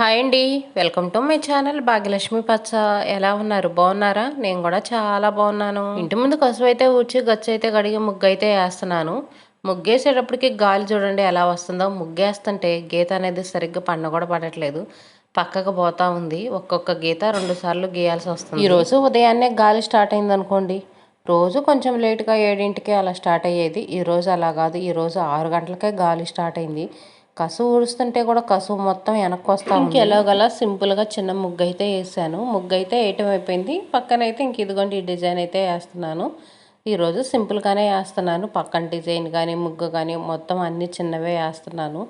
Hi అండి. Welcome to my channel Bhagyalakshmi పచ్చ. ఎలా ఉన్నారు? బాగున్నారా? నేను కూడా చాలా బాగున్నాను. ఇంటి ముందు కసువు అయితే ఊడ్చి గచ్చు అయితే కడిగి ముగ్గు అయితే వేస్తున్నాను. ముగ్గేసేటప్పటికి గాలి చూడండి ఎలా వస్తుందో. ముగ్గేస్తుంటే గీత అనేది సరిగ్గా పండ కూడా పడట్లేదు. పక్కకు పోతా ఉంది. ఒక్కొక్క గీత రెండు సార్లు గీయాల్సి వస్తుంది. ఈరోజు ఉదయాన్నే గాలి స్టార్ట్ అయింది అనుకోండి రోజు కొంచెం లేట్గా ఏడింటికి అలా స్టార్ట్ అయ్యేది. ఈరోజు అలా కాదు. ఈరోజు ఆరు గంటలకే గాలి స్టార్ట్ అయింది. కసువు ఊడుస్తుంటే కూడా కసువు మొత్తం వెనక్కి వస్తా ఇంక ఎలాగలా సింపుల్గా చిన్న ముగ్గు అయితే వేసాను. ముగ్గు అయితే వేయటం అయిపోయింది. పక్కన అయితే ఇంక ఇదిగోండి ఈ డిజైన్ అయితే వేస్తున్నాను. ఈరోజు సింపుల్గానే వేస్తున్నాను. పక్కన డిజైన్ కానీ ముగ్గు కానీ మొత్తం అన్ని చిన్నవే వేస్తున్నాను.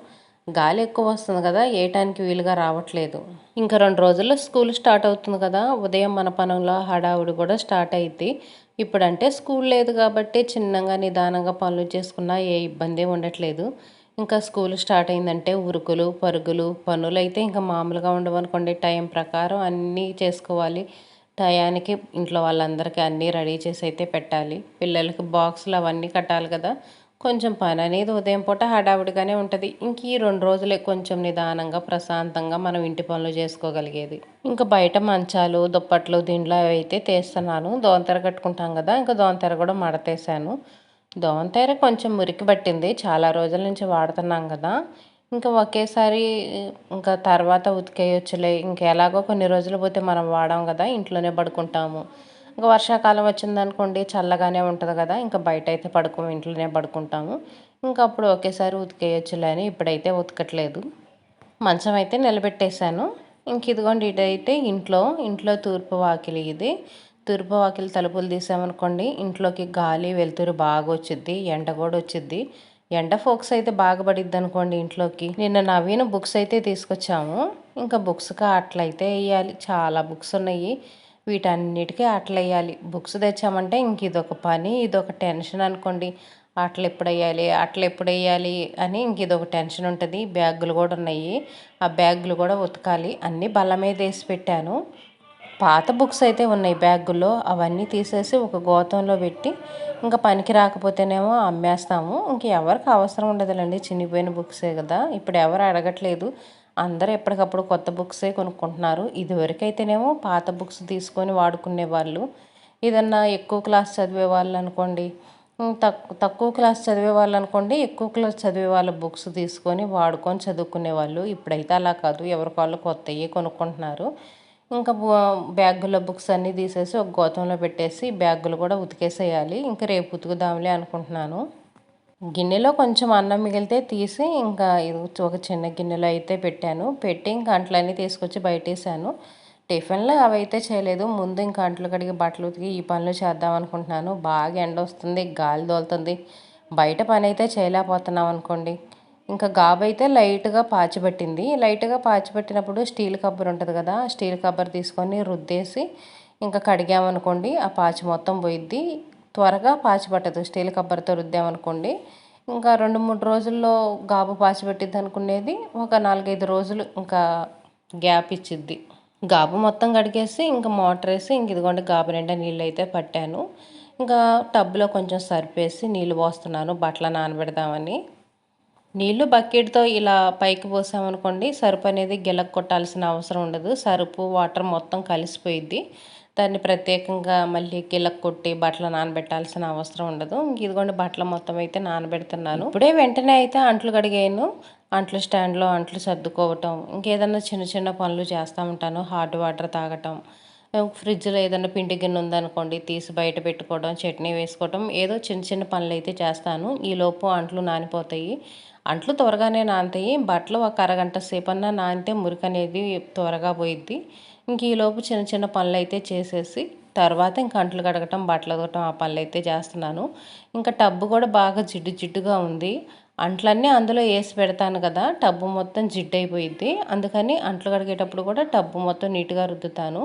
గాలి ఎక్కువ వస్తుంది కదా వేయటానికి వీలుగా రావట్లేదు. ఇంకా రెండు రోజుల్లో స్కూల్ స్టార్ట్ అవుతుంది కదా ఉదయం మన పనుల్లో హడావుడి కూడా స్టార్ట్ అయింది ఇప్పుడంటే స్కూల్ లేదు కాబట్టి చిన్నగా నిదానంగా పనులు చేసుకున్నా ఏ ఇబ్బంది ఉండట్లేదు. ఇంకా స్కూల్ స్టార్ట్ అయిందంటే ఉరుకులు పరుగులు పనులు అయితే ఇంకా మామూలుగా ఉండవనుకోండి టైం ప్రకారం అన్నీ చేసుకోవాలి. టయానికి ఇంట్లో వాళ్ళందరికీ అన్నీ రెడీ చేసి అయితే పెట్టాలి. పిల్లలకి బాక్సులు అవన్నీ కట్టాలి కదా. కొంచెం పని అనేది ఉదయం పూట హడావుడిగానే ఉంటుంది. ఇంక ఈ రెండు రోజులే కొంచెం నిదానంగా ప్రశాంతంగా మనం ఇంటి పనులు చేసుకోగలిగేది. ఇంకా బయట మంచాలు దుప్పట్లు దీంట్లో అయితే తీస్తున్నాను. దోంతెర కట్టుకుంటాం కదా. ఇంకా దోంతెర కూడా మడతేసాను. దోమతెర కొంచెం మురికి పట్టింది. చాలా రోజుల నుంచి వాడుతున్నాం కదా. ఇంకా ఒకేసారి ఇంకా తర్వాత ఉతికేయొచ్చులే. ఇంకా ఎలాగో కొన్ని రోజులు పోతే మనం వాడాం కదా ఇంట్లోనే పడుకుంటాము. ఇంకా వర్షాకాలం వచ్చిందనుకోండి చల్లగానే ఉంటుంది కదా. ఇంకా బయట అయితే పడుకో ఇంట్లోనే పడుకుంటాము. ఇంకా అప్పుడు ఒకేసారి ఉతికేయొచ్చులే అని ఇప్పుడైతే ఉతకట్లేదు. మంచం అయితే నిలబెట్టేశాను. ఇంక ఇదిగోండి ఇదైతే ఇంట్లో ఇంట్లో తూర్పు వాకిలి ఇది. తూర్పు వాకిలి తలుపులు తీసామనుకోండి ఇంట్లోకి గాలి వెలుతురు బాగా వచ్చిద్ది ఎండ కూడా వచ్చిద్ది ఎండ ఫోక్స్ అయితే బాగా పడిద్ది అనుకోండి ఇంట్లోకి. నిన్న నవీన బుక్స్ అయితే తీసుకొచ్చాము. ఇంకా బుక్స్కి అట్లయితే వేయాలి చాలా బుక్స్ ఉన్నాయి. వీటన్నిటికీ అట్లా వేయాలి బుక్స్ తెచ్చామంటే ఇంక ఇదొక పని ఇదొక టెన్షన్ అనుకోండి. అట్ల ఎప్పుడు వేయాలి అట్లా ఎప్పుడు వేయాలి అని ఇంక ఇదొక టెన్షన్ ఉంటుంది. బ్యాగులు కూడా ఉన్నాయి ఆ బ్యాగులు కూడా ఉతకాలి. అన్నీ బల్ల మీద వేసి పెట్టాను. పాత బుక్స్ అయితే ఉన్నాయి బ్యాగుల్లో అవన్నీ తీసేసి ఒక గోతంలో పెట్టి ఇంకా పనికి రాకపోతేనేమో అమ్మేస్తాము. ఇంక ఎవరికి అవసరం ఉండదులేండి. చినిగిపోయిన బుక్సే కదా. ఇప్పుడు ఎవరు అడగట్లేదు. అందరూ ఎప్పటికప్పుడు కొత్త బుక్సే కొనుక్కుంటున్నారు. ఇదివరకైతేనేమో పాత బుక్స్ తీసుకొని వాడుకునే వాళ్ళు. ఏదన్నా ఎక్కువ క్లాస్ చదివే వాళ్ళు అనుకోండి. తక్కువ తక్కువ క్లాస్ చదివే వాళ్ళు అనుకోండి ఎక్కువ క్లాస్ చదివే వాళ్ళ బుక్స్ తీసుకొని వాడుకొని చదువుకునే వాళ్ళు. ఇప్పుడైతే అలా కాదు. ఎవరికి వాళ్ళు కొత్తవి కొనుక్కుంటున్నారు. ఇంకా బ్యాగులో బుక్స్ అన్నీ తీసేసి ఒక గోతంలో పెట్టేసి బ్యాగులు కూడా ఉతికేసేయాలి. ఇంకా రేపు ఉతుకుదాంలే అనుకుంటున్నాను. గిన్నెలో కొంచెం అన్నం మిగిలితే తీసి ఇంకా ఒక చిన్న గిన్నెలో అయితే పెట్టాను. పెట్టి ఇంకా అంట్లన్నీ తీసుకొచ్చి బయటేసాను. టిఫిన్లో అవి అయితే చేయలేదు. ముందు ఇంకా అంట్లు కడిగి బట్టలు ఉతికి ఈ పనులు చేద్దాం అనుకుంటున్నాను. బాగా ఎండ వస్తుంది గాలి దోలుతుంది బయట పని అయితే చేయలేకపోతున్నాం అనుకోండి. ఇంకా గాబు అయితే లైట్గా పాచిపెట్టింది. లైట్గా పాచిపెట్టినప్పుడు స్టీల్ కబ్బర్ ఉంటుంది కదా స్టీల్ కబ్బర్ తీసుకొని రుద్దేసి ఇంకా కడిగామనుకోండి ఆ పాచి మొత్తం పోయిద్ది. త్వరగా పాచి పట్టదు స్టీల్ కబ్బర్తో రుద్దామనుకోండి. ఇంకా రెండు మూడు రోజుల్లో గాబు పాచి పెట్టిద్ది అనుకునేది ఒక నాలుగైదు రోజులు ఇంకా గ్యాప్ ఇచ్చిద్ది. గాబు మొత్తం కడిగేసి ఇంకా మోటార్ వేసి ఇంక ఇదిగోండి గాబు నిండా నీళ్ళు అయితే పట్టాను. ఇంకా టబ్లో కొంచెం సరిపేసి నీళ్ళు పోస్తున్నాను బట్టలు నానబెడదామని. నీళ్ళు బకెట్తో ఇలా పైకి పోసామనుకోండి సరుపు అనేది గిలక్ కొట్టాల్సిన అవసరం ఉండదు. సరుపు వాటర్ మొత్తం కలిసిపోయిద్ది. దాన్ని ప్రత్యేకంగా మళ్ళీ గిలక్ కొట్టి బట్టలు నానబెట్టాల్సిన అవసరం ఉండదు. ఇదిగోండి బట్టలు మొత్తం అయితే నానబెడుతున్నాను. ఇప్పుడే వెంటనే అయితే అంట్లు కడిగాను. అంట్లు స్టాండ్లో అంట్లు సర్దుకోవటం ఇంకేదన్నా చిన్న చిన్న పనులు చేస్తూ ఉంటాను. హాట్ వాటర్ తాగటం ఫ్రిడ్జ్లో ఏదైనా పిండి గిన్నె ఉందనుకోండి తీసి బయట పెట్టుకోవడం చట్నీ వేసుకోవడం ఏదో చిన్న చిన్న పనులు అయితే చేస్తాను ఈలోపు అంట్లు నానిపోతాయి. అంట్లు త్వరగానే నానతాయి. బట్టలు ఒక అరగంట సేపన్నా నానితే మురికి అనేది త్వరగా పోయిద్ది. ఇంక ఈలోపు చిన్న చిన్న పనులు అయితే చేసేసి తర్వాత ఇంక అంట్లు కడగటం బట్టలు కడగటం ఆ పనులు అయితే చేస్తున్నాను. ఇంకా టబ్బు కూడా బాగా జిడ్డు జిడ్డుగా ఉంది. అంట్లన్నీ అందులో వేసి పెడతాను కదా టబ్బు మొత్తం జిడ్డు అయిపోయింది అందుకని అంట్లు కడిగేటప్పుడు కూడా టబ్బు మొత్తం నీట్గా రుద్దుతాను.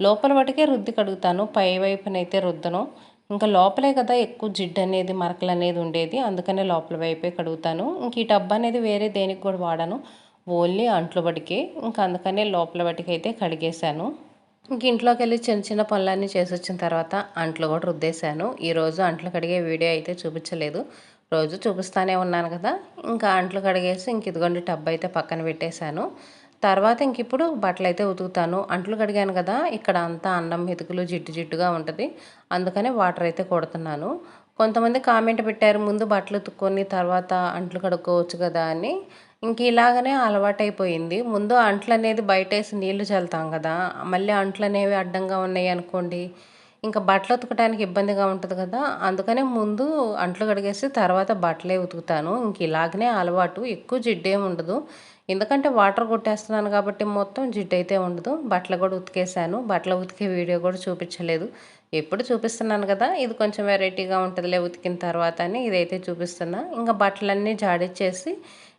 లోపల వాటికే రుద్ది కడుగుతాను. పై వైపునైతే రుద్దను. ఇంకా లోపలే కదా ఎక్కువ జిడ్డు అనేది మరకలు అనేది ఉండేది. అందుకనే లోపల వైపే కడుగుతాను. ఇంక ఈ టబ్ అనేది వేరే దేనికి కూడా వాడను. ఓన్లీ అంట్లు బడికే ఇంకా అందుకనే లోపల బట్టికి అయితే కడిగేశాను. ఇంక ఇంట్లోకి వెళ్ళి చిన్న చిన్న పనులన్నీ చేసి వచ్చిన తర్వాత అంట్లు కూడా రుద్దేశాను. ఈరోజు అంట్లు కడిగే వీడియో అయితే చూపించలేదు. రోజు చూపిస్తానే ఉన్నాను కదా. ఇంకా అంట్లు కడిగేసి ఇంక ఇదిగోండి టబ్ అయితే పక్కన పెట్టేశాను. తర్వాత ఇంక ఇప్పుడు బట్టలు అయితే ఉతుకుతాను. అంట్లు కడిగాను కదా ఇక్కడ అంతా అన్నం మెతుకులు జిడ్డు జిడ్డుగా ఉంటుంది. అందుకనే వాటర్ అయితే కొడుతున్నాను. కొంతమంది కామెంట్ పెట్టారు ముందు బట్టలు ఉతుక్కొని తర్వాత అంట్లు కడుక్కోవచ్చు కదా అని. ఇంక ఇలాగనే అలవాటైపోయింది. ముందు అంట్లు అనేది బయటేసి నీళ్ళు చల్లుతాం కదా మళ్ళీ అంట్లు అనేవి అడ్డంగా ఉన్నాయి అనుకోండి ఇంకా బట్టలు ఉతకడానికి ఇబ్బందిగా ఉంటుంది కదా. అందుకనే ముందు అంట్లు కడిగేసి తర్వాత బట్టలే ఉతుకుతాను. ఇంక ఇలాగనే అలవాటు. ఎక్కువ జిడ్డేం ఉండదు. ఎందుకంటే వాటర్ కొట్టేస్తున్నాను కాబట్టి మొత్తం జిడ్డు అయితే ఉండదు. బట్టలు కూడా ఉతికేసాను బట్టలు ఉతికే వీడియో కూడా చూపించలేదు. ఎప్పుడు చూపిస్తున్నాను కదా ఇది కొంచెం వెరైటీగా ఉంటుందిలే ఉతికిన తర్వాత అని ఇదైతే చూపిస్తున్నా. ఇంకా బట్టలన్నీ జాడిచ్చేసి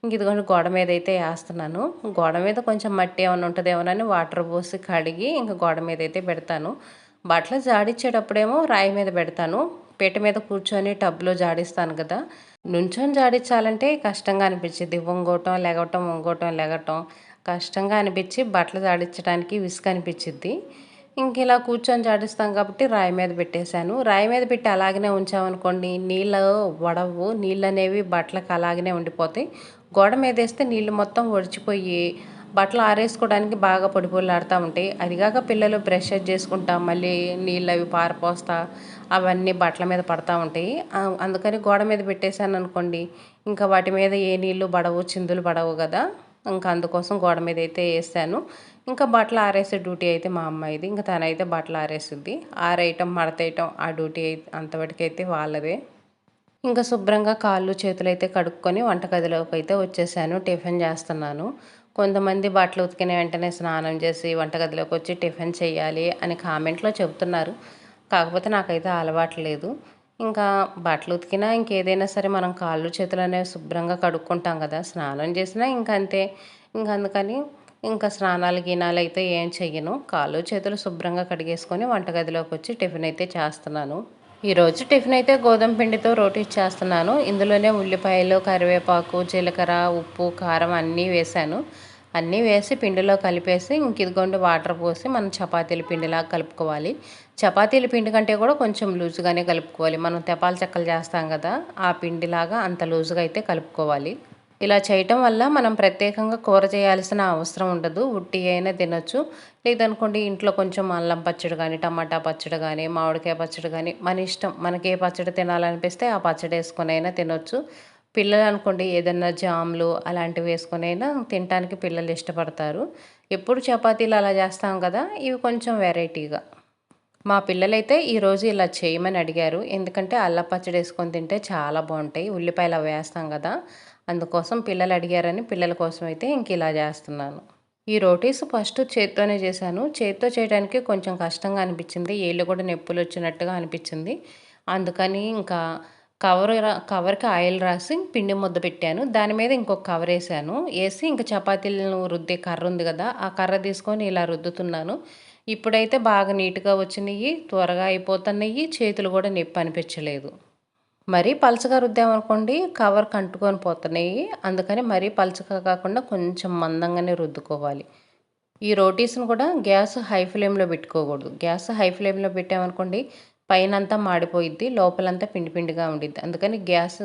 ఇంక ఇదిగోండి గోడ మీద అయితే వేస్తున్నాను. గోడ మీద కొంచెం మట్టి ఏమైనా ఉంటుందేమోనని వాటర్ పోసి కడిగి ఇంకా గోడ మీద అయితే పెడతాను. బట్టలు జాడిచ్చేటప్పుడేమో రాయి మీద పెడతాను. పీట మీద కూర్చొని టబ్లో జాడిస్తాను కదా. నుంచొని జాడించాలంటే కష్టంగా అనిపించింది వంగోటం లెగటం వంగోటం లెగటం కష్టంగా అనిపించి బట్టలు జాడించడానికి విసుగు అనిపించింది ఇంక ఇలా కూర్చొని జాడిస్తాం కాబట్టి రాయి మీద పెట్టేశాను. రాయి మీద పెట్టి అలాగనే ఉంచామనుకోండి నీళ్ళు వడవు. నీళ్ళు అనేవి బట్టలకు అలాగనే ఉండిపోతాయి. గోడ మీద వేస్తే నీళ్ళు మొత్తం ఒడిచిపోయి బట్టలు ఆరేసుకోవడానికి బాగా పొడిపొల్లాడుతూ ఉంటాయి అదిగాక పిల్లలు బ్రష్ చేసుకుంటా మళ్ళీ నీళ్ళు అవి పారిపోస్తా అవన్నీ బట్టల మీద పడతా ఉంటాయి అందుకని గోడ మీద పెట్టేశాను అనుకోండి ఇంకా వాటి మీద ఏ నీళ్ళు పడవు చిందులు పడవు కదా ఇంకా అందుకోసం గోడ మీద అయితే వేసాను. ఇంకా బట్టలు ఆరేసే డ్యూటీ అయితే మా అమ్మాయిది ఇంకా తనైతే బట్టలు ఆరేస్తుంది ఆరేయటం మడతేయటం ఆ డ్యూటీ అయితే అంతవరకైతే వాళ్ళదే. ఇంకా శుభ్రంగా కాళ్ళు చేతులు అయితే కడుక్కొని వంటగదిలోకి అయితే వచ్చేసాను. టిఫిన్ చేస్తున్నాను. కొంతమంది బట్టలు ఉతికిన వెంటనే స్నానం చేసి వంటగదిలోకి వచ్చి టిఫిన్ చేయాలి అని కామెంట్లో చెబుతున్నారు. కాకపోతే నాకైతే అలవాటు లేదు. ఇంకా బట్టలు ఉతికినా ఇంకేదైనా సరే మనం కాళ్ళు చేతులు అనేవి శుభ్రంగా కడుక్కుంటాం కదా. స్నానం చేసినా ఇంకా అంతే ఇంకా అందుకని ఇంకా స్నానాలు గినాలు అయితే ఏం చెయ్యను. కాళ్ళు చేతులు శుభ్రంగా కడిగేసుకొని వంటగదిలోకి వచ్చి టిఫిన్ అయితే చేస్తున్నాను. ఈరోజు టిఫిన్ అయితే గోధుమ పిండితో రోటీ చేస్తున్నాను. ఇందులోనే ఉల్లిపాయలు కరివేపాకు జీలకర్ర ఉప్పు కారం అన్నీ వేశాను. అన్నీ వేసి పిండిలో కలిపేసి ఇంక ఇదిగోండి వాటర్ పోసి మనం చపాతీల పిండిలాగా కలుపుకోవాలి. చపాతీల పిండి కంటే కూడా కొంచెం లూజుగానే కలుపుకోవాలి. మనం తెపాల చెక్కలు చేస్తాం కదా ఆ పిండిలాగా అంత లూజుగా అయితే కలుపుకోవాలి. ఇలా చేయటం వల్ల మనం ప్రత్యేకంగా కూర చేయాల్సిన అవసరం ఉండదు. ఉట్టి అయినా తినొచ్చు. లేదనుకోండి ఇంట్లో కొంచెం అల్లం పచ్చడి కానీ టమాటా పచ్చడి కానీ మామిడికాయ పచ్చడి కానీ మన ఇష్టం మనకి ఏ పచ్చడి తినాలనిపిస్తే ఆ పచ్చడి వేసుకొని అయినా తినొచ్చు. పిల్లలు అనుకోండి ఏదన్నా జామ్లు అలాంటివి వేసుకొని అయినా తినడానికి పిల్లలు ఇష్టపడతారు. ఎప్పుడు చపాతీలు అలా చేస్తాం కదా ఇవి కొంచెం వెరైటీగా. మా పిల్లలైతే ఈరోజు ఇలా చేయమని అడిగారు. ఎందుకంటే అల్ల పచ్చడి వేసుకొని తింటే చాలా బాగుంటాయి. ఉల్లిపాయలు అవి వేస్తాం కదా అందుకోసం పిల్లలు అడిగారని పిల్లల కోసం అయితే ఇంక ఇలా చేస్తున్నాను. ఈ రోటీస్ ఫస్ట్ చేత్తోనే చేశాను. చేత్తో చేయడానికి కొంచెం కష్టంగా అనిపించింది. ఏళ్ళు కూడా నొప్పులు వచ్చినట్టుగా అనిపించింది. అందుకని ఇంకా కవర్ కవర్కి ఆయిల్ రాసి పిండి ముద్ద పెట్టాను. దాని మీద ఇంకొక కవర్ వేసాను. వేసి ఇంకా చపాతీలను రుద్దే కర్ర ఉంది కదా ఆ కర్ర తీసుకొని ఇలా రుద్దుతున్నాను. ఇప్పుడైతే బాగా నీట్గా వచ్చినాయి త్వరగా అయిపోతున్నాయి. చేతులు కూడా నొప్పి అనిపించలేదు. మరీ పలచగా రుద్దామనుకోండి కవర్ కంటుకొని పోతున్నాయి. అందుకని మరీ పలచగా కాకుండా కొంచెం మందంగానే రుద్దుకోవాలి. ఈ రోటీస్ని కూడా గ్యాస్ హై ఫ్లేమ్లో పెట్టుకోకూడదు. గ్యాస్ హై ఫ్లేమ్లో పెట్టామనుకోండి పైన అంతా మాడిపోయిద్ది లోపలంతా పిండి పిండిగా ఉండిద్ది. అందుకని గ్యాస్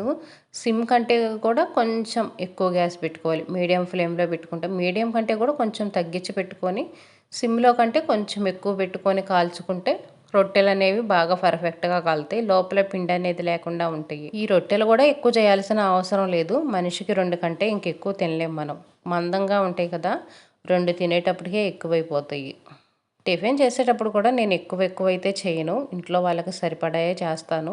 సిమ్ కంటే కూడా కొంచెం ఎక్కువ గ్యాస్ పెట్టుకోవాలి. మీడియం ఫ్లేమ్లో పెట్టుకుంటే మీడియం కంటే కూడా కొంచెం తగ్గించి పెట్టుకొని సిమ్లో కంటే కొంచెం ఎక్కువ పెట్టుకొని కాల్చుకుంటే రొట్టెలు అనేవి బాగా పర్ఫెక్ట్గా కలుతాయి లోపల పిండి అనేది లేకుండా ఉంటాయి. ఈ రొట్టెలు కూడా ఎక్కువ చేయాల్సిన అవసరం లేదు. మనిషికి రెండు కంటే ఇంకెక్కువ తినలేం మనం. మందంగా ఉంటాయి కదా రెండు తినేటప్పటికే ఎక్కువైపోతాయి. టిఫిన్ చేసేటప్పుడు కూడా నేను ఎక్కువ ఎక్కువ అయితే చేయను. ఇంట్లో వాళ్ళకి సరిపడాయే చేస్తాను.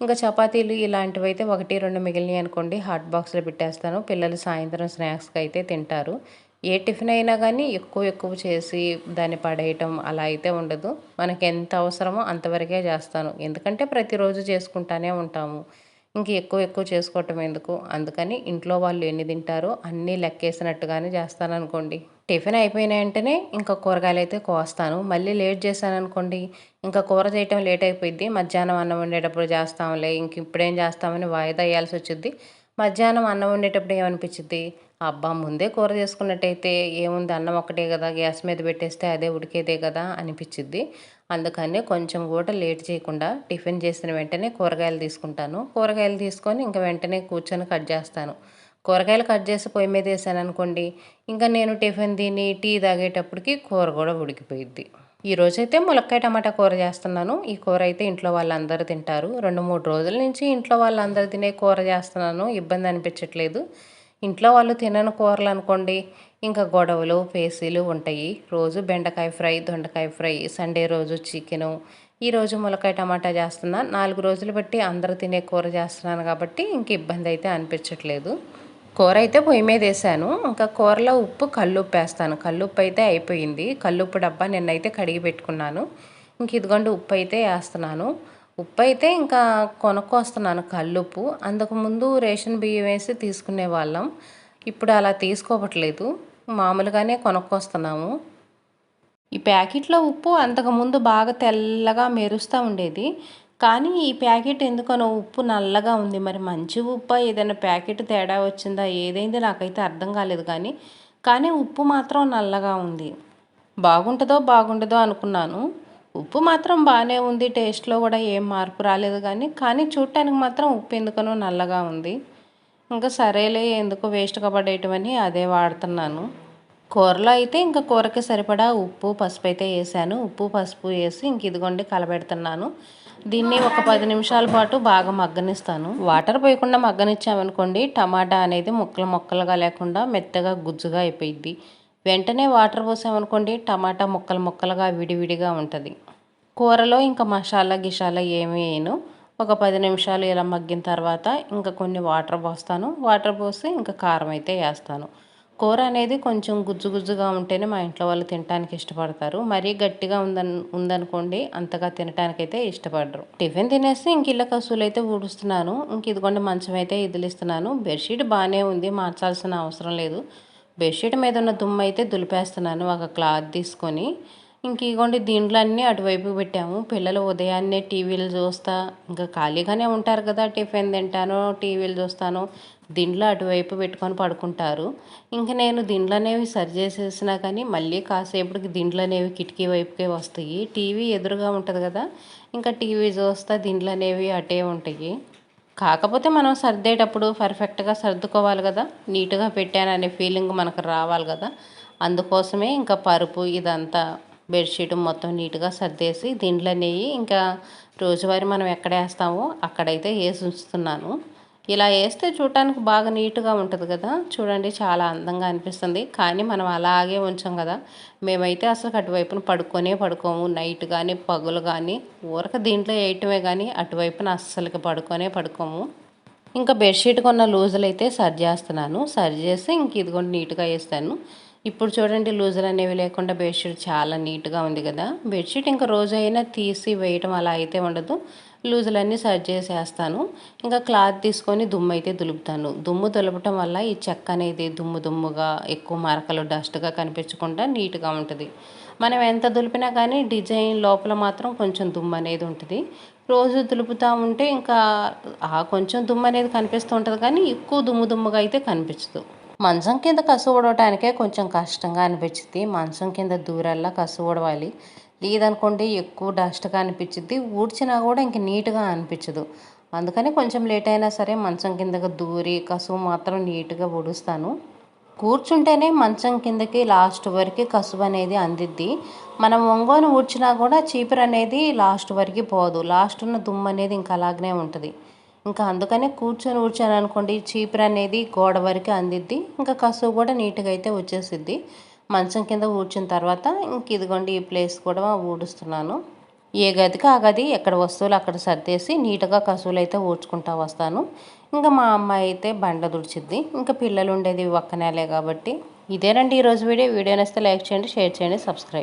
ఇంకా చపాతీలు ఇలాంటివి అయితే ఒకటి రెండు మిగిలినవి అనుకోండి హాట్ బాక్స్లో పెట్టేస్తాను. పిల్లలు సాయంత్రం స్నాక్స్కి అయితే తింటారు. ఏ టిఫిన్ అయినా కానీ ఎక్కువ ఎక్కువ చేసి దాన్ని పడేయటం అలా అయితే ఉండదు. మనకి ఎంత అవసరమో అంతవరకే చేస్తాను. ఎందుకంటే ప్రతిరోజు చేసుకుంటానే ఉంటాము. ఇంక ఎక్కువ ఎక్కువ చేసుకోవటం ఎందుకు? అందుకని ఇంట్లో వాళ్ళు ఎన్ని తింటారో అన్నీ లెక్కేసినట్టుగానే చేస్తాను అనుకోండి టిఫిన్ అయిపోయిన వెంటనే ఇంకా కూరగాయలు అయితే కోస్తాను. మళ్ళీ లేట్ చేశాను అనుకోండి ఇంకా కూర చేయటం లేట్ అయిపోయింది మధ్యాహ్నం అన్నం వండేటప్పుడు చేస్తాంలే ఇంక ఇప్పుడేం చేస్తామని వాయిదా వేయాల్సి వచ్చింది మధ్యాహ్నం అన్నం వండేటప్పుడు ఏమనిపించింది అబ్బా ముందే కూర చేసుకున్నట్టయితే ఏముంది? అన్నం ఒకటే కదా గ్యాస్ మీద పెట్టేస్తే అదే ఉడికేదే కదా అనిపించింది అందుకని కొంచెం కూడా లేట్ చేయకుండా టిఫిన్ చేసిన వెంటనే కూరగాయలు తీసుకుంటాను. కూరగాయలు తీసుకొని ఇంకా వెంటనే కూర్చొని కట్ చేస్తాను. కూరగాయలు కట్ చేసి పొయ్యి మీద వేసాను అనుకోండి ఇంకా నేను టిఫిన్ తిని టీ తాగేటప్పటికి కూర కూడా ఉడికిపోయిద్ది. ఈరోజైతే ములక్కాయ టమాటా కూర చేస్తున్నాను. ఈ కూర అయితే ఇంట్లో వాళ్ళందరూ తింటారు. రెండు మూడు రోజుల నుంచి ఇంట్లో వాళ్ళందరూ తినే కూర చేస్తున్నాను. ఇబ్బంది అనిపించట్లేదు. ఇంట్లో వాళ్ళు తినని కూరలు అనుకోండి ఇంకా గొడవలు పేసీలు ఉంటాయి. రోజు బెండకాయ ఫ్రై దొండకాయ ఫ్రై సండే రోజు చికెను. ఈరోజు ములకాయ టమాటా చేస్తున్నా. నాలుగు రోజులు బట్టి అందరూ తినే కూర చేస్తున్నాను కాబట్టి ఇంక ఇబ్బంది అయితే అనిపించట్లేదు. కూర అయితే పొయ్యి మీద వేసాను. ఇంకా కూరలో ఉప్పు కల్లుప్పు వేస్తాను. కల్లుప్పు అయితే అయిపోయింది. కల్లుప్పు డబ్బా నిన్నైతే కడిగి పెట్టుకున్నాను. ఇంక ఇదిగోండి ఉప్పు అయితే వేస్తున్నాను. ఉప్పు అయితే ఇంకా కొనుక్కొస్తున్నాను కల్లుప్పు. అంతకుముందు రేషన్ బియ్యం వేసి తీసుకునే వాళ్ళం. ఇప్పుడు అలా తీసుకోవట్లేదు. మామూలుగానే కొనుక్కొస్తున్నాము. ఈ ప్యాకెట్లో ఉప్పు అంతకుముందు బాగా తెల్లగా మెరుస్తూ ఉండేది. కానీ ఈ ప్యాకెట్ ఎందుకనో ఉప్పు నల్లగా ఉంది. మరి మంచి ఉప్పు? ఏదైనా ప్యాకెట్ తేడా వచ్చిందా? ఏదైంది? నాకైతే అర్థం కాలేదు కానీ కానీ ఉప్పు మాత్రం నల్లగా ఉంది. బాగుంటుందో బాగుంటుందో అనుకున్నాను. ఉప్పు మాత్రం బాగానే ఉంది టేస్ట్లో కూడా ఏం మార్పు రాలేదు కానీ కానీ చూడటానికి మాత్రం ఉప్పు ఎందుకనో నల్లగా ఉంది. ఇంకా సరేలే ఎందుకు వేస్ట్గా పడేయటమని అదే వాడుతున్నాను. కూరలో అయితే ఇంకా కూరకి సరిపడా ఉప్పు పసుపు అయితే వేసాను. ఉప్పు పసుపు వేసి ఇంక ఇదిగోండి కలబెడుతున్నాను. దీన్ని ఒక పది నిమిషాల పాటు బాగా మగ్గనిస్తాను. వాటర్ పోయకుండా మగ్గనిచ్చామనుకోండి టమాటా అనేది ముక్కలు ముక్కలుగా లేకుండా మెత్తగా గుజ్జుగా అయిపోయింది వెంటనే వాటర్ పోసామనుకోండి టమాటా ముక్కలు ముక్కలుగా విడివిడిగా ఉంటుంది. కూరలో ఇంకా మసాలా గిషాలా ఏమి వేయను. ఒక పది నిమిషాలు ఇలా మగ్గిన తర్వాత ఇంకా కొన్ని వాటర్ పోస్తాను. వాటర్ పోసి ఇంకా కారం అయితే వేస్తాను. కూర అనేది కొంచెం గుజ్జు గుజ్జుగా ఉంటేనే మా ఇంట్లో వాళ్ళు తినడానికి ఇష్టపడతారు. మరీ గట్టిగా ఉందన్ ఉందనుకోండి అంతగా తినటానికైతే ఇష్టపడరు. టిఫిన్ తినేసి ఇంక ఇళ్ళ కసులు అయితే ఊడుస్తున్నాను. ఇంక ఇదిగోండి మంచం అయితే ఇదిలిస్తున్నాను. బెడ్షీట్ బాగానే ఉంది మార్చాల్సిన అవసరం లేదు. బెడ్షీట్ మీద ఉన్న దుమ్ము అయితే దులిపేస్తున్నాను. ఒక క్లాత్ తీసుకొని ఇంక ఇగోండి దీంట్లో అన్నీ అటువైపు పెట్టాము. పిల్లలు ఉదయాన్నే టీవీలు చూస్తా ఇంకా ఖాళీగానే ఉంటారు కదా టిఫిన్ తింటాను టీవీలు చూస్తాను. దీంట్లో అటువైపు పెట్టుకొని పడుకుంటారు. ఇంకా నేను దీంట్లో అనేవి సరి చేసేసినా కానీ మళ్ళీ కాసేపటికి దీంట్లో అనేవి కిటికీ వైపుకే వస్తాయి. టీవీ ఎదురుగా ఉంటుంది కదా ఇంకా టీవీ చూస్తా దీంట్లో అనేవి అటే ఉంటాయి. కాకపోతే మనం సర్దేటప్పుడు పర్ఫెక్ట్గా సర్దుకోవాలి కదా నీట్గా పెట్టాననే ఫీలింగ్ మనకు రావాలి కదా. అందుకోసమే ఇంకా పరుపు ఇదంతా బెడ్షీట్ మొత్తం నీట్గా సర్దేసి దీంట్లో నెయ్యి ఇంకా రోజువారీ మనం ఎక్కడ వేస్తామో అక్కడైతే వేసి ఉంచుతున్నాను. ఇలా వేస్తే చూడటానికి బాగా నీట్గా ఉంటుంది కదా? చూడండి చాలా అందంగా అనిపిస్తుంది. కానీ మనం అలాగే ఉంచాం కదా? మేమైతే అసలు అటువైపున పడుకొనే పడుకోము. నైట్ కానీ పగులు కానీ ఊరక దీంట్లో వేయటమే కానీ అటువైపున అస్సలకి పడుకొనే పడుకోము. ఇంకా బెడ్షీట్ కొన్న లూజులు అయితే సర్జేస్తున్నాను చేస్తున్నాను సరి చేసి ఇంక ఇదిగోండి నీట్గా వేస్తాను. ఇప్పుడు చూడండి లూజులు అనేవి లేకుండా బెడ్షీట్ చాలా నీట్గా ఉంది కదా. బెడ్షీట్ ఇంకా రోజు అయినా తీసి వేయటం అలా అయితే ఉండదు. లూజులన్నీ సర్జ్ చేసేస్తాను. ఇంకా క్లాత్ తీసుకొని దుమ్ము అయితే దులుపుతాను. దుమ్ము దులపటం వల్ల ఈ చెక్క అనేది దుమ్ము దుమ్ముగా ఎక్కువ మరకలు డస్ట్గా కనిపించకుండా నీట్గా ఉంటుంది. మనం ఎంత దులిపినా కానీ డిజైన్ లోపల మాత్రం కొంచెం దుమ్ము అనేది ఉంటుంది. రోజు దులుపుతూ ఉంటే ఇంకా ఆ కొంచెం దుమ్ము అనేది కనిపిస్తూ ఉంటుంది కానీ ఎక్కువ దుమ్ము దుమ్ముగా అయితే కనిపించదు. మంచం కింద కసు ఊడవటానికే కొంచెం కష్టంగా అనిపించింది మంచం కింద దూరల్లా కసు ఊడవాలి లేదనుకోండి ఎక్కువ డస్ట్గా అనిపించింది ఊడ్చినా కూడా ఇంక నీట్గా అనిపించదు. అందుకని కొంచెం లేట్ అయినా సరే మంచం కిందకి దూరి కసువు మాత్రం నీట్గా ఊడుస్తాను. కూర్చుంటేనే మంచం కిందకి లాస్ట్ వరకు కసువు అనేది అందిద్ది. మనం ఒంగోని ఊడ్చినా కూడా చీపురు అనేది లాస్ట్ వరకు పోదు. లాస్ట్ ఉన్న దుమ్ము అనేది ఇంకా అలాగనే ఉంటుంది. ఇంకా అందుకనే కూర్చొని కూర్చొని అనుకోండి చీపురు అనేది గోడ వరకు అందిద్ది. ఇంకా కసువు కూడా నీట్గా అయితే వచ్చేసిద్ది. మంచం కింద ఊడ్చిన తర్వాత ఇంక ఇదిగోండి ఈ ప్లేస్ కూడా ఊడుస్తున్నాను. ఏ గదికి ఆ గది ఎక్కడ వస్తువులు అక్కడ సర్దేసి నీట్గా కసువులు అయితే ఊడ్చుకుంటా వస్తాను. ఇంకా మా అమ్మాయి అయితే బండ దుడిచిద్ది ఇంకా పిల్లలు ఉండేది ఒక్క నెలే కాబట్టి. ఇదేనండి ఈరోజు వీడియో. వీడియో నేస్తే లైక్ చేయండి షేర్ చేయండి సబ్స్క్రైబ్